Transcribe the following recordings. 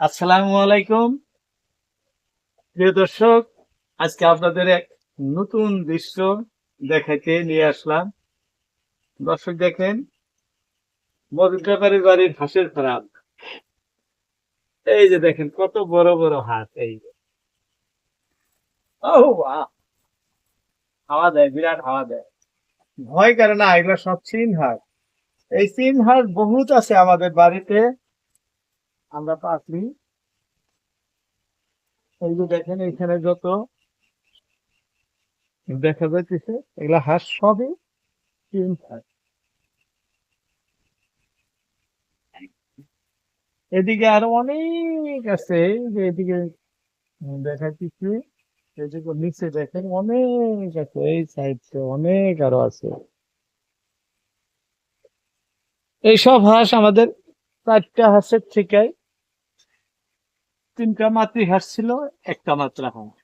আসসালামু আলাইকুম। প্রিয় দর্শক, আজকে আপনাদের এক নতুন দৃশ্য দেখাতে নিয়ে আসলাম। দর্শক দেখেন ব্যাপারীর বাড়ির হাঁসের খারাপ। এই যে দেখেন, কত বড় বড় হাঁস এই যে। হাওয়া দেয়, বিরাট হাওয়া দেয়। ভয় করে না, এগুলো সব চীন হাঁস এই চীন হাঁস বহুত আছে আমাদের বাড়িতে। আমরা পাখি এই যে দেখেন এখানে যত দেখা যাচ্ছে এগুলা হাঁস সবই হাঁস এদিকে আরও অনেক আছে যে এদিকে দেখাচ্ছি এদিকে নিচে দেখেন অনেক আছে, এই সাইড অনেক আরও আছে। এইসব হাঁস আমাদের চারটা হাঁসের থেকে তিনটা মাতৃ হাঁস ছিল, একটা মাত্র হাঁস।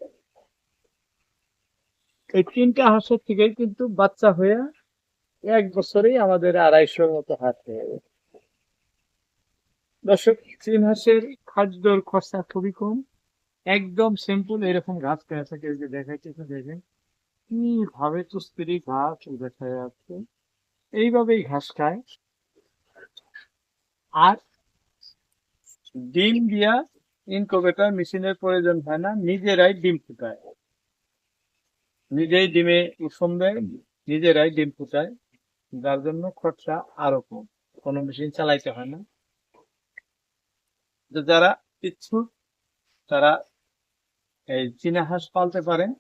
এই তিনটা হাঁসের থেকে কিন্তু বাচ্চা হয়ে এক বছরেই আমাদের আড়াইশোর মতো হাঁস হয়ে গেছে। দর্শক চীন হাঁসের খাদ্যর খরচা খুবই কম। একদম সিম্পল এরকম ঘাস খেয়ে থাকে যে দেখাইছে দেখেন। কীভাবে তুস্তিরি ঘাস দেখা যাচ্ছে। এইভাবেই ঘাস খায়। আর ডিম দিয়া ইনকুবেটর মেশিনের প্রয়োজন হয় না, নিজেরাই ডিম ফুটায়। নিজেই ডিমে কুসুম দেয়, নিজেরাই ডিম ফুটায়। যার জন্য খরচা আরও কম, কোনো মেশিন চালাইতে হয় না। যারা ইচ্ছুক তারা এই চীনা হাঁস পালতে পারেন।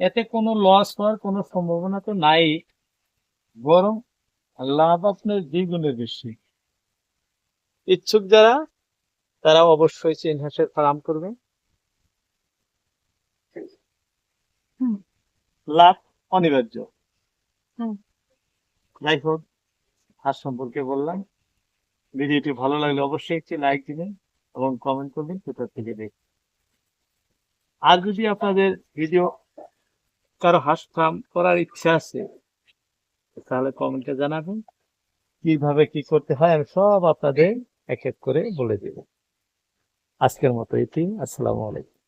এতে কোনো লস হওয়ার কোনো সম্ভাবনা তো নাই, বরং লাভ আপনার দ্বিগুণের বেশি। ইচ্ছুক যারা তারা অবশ্যই চীন হাঁসের ফার্ম করবে। লাভ অনিবার্য। যাই হোক হাঁস সম্পর্কে বললাম। ভিডিওটি ভালো লাগলে অবশ্যই একটি লাইক দিবেন এবং কমেন্ট করবেন কোথা থেকে দেখ আর যদি আপনাদের ভিডিও কারও হাঁস ফার্ম করার ইচ্ছা আছে তাহলে কমেন্টে জানাবেন। কীভাবে কি করতে হয় আমি সব আপনাদের এক এক করে বলে দেব। আজকের মতো এটি। আসসালামু আলাইকুম।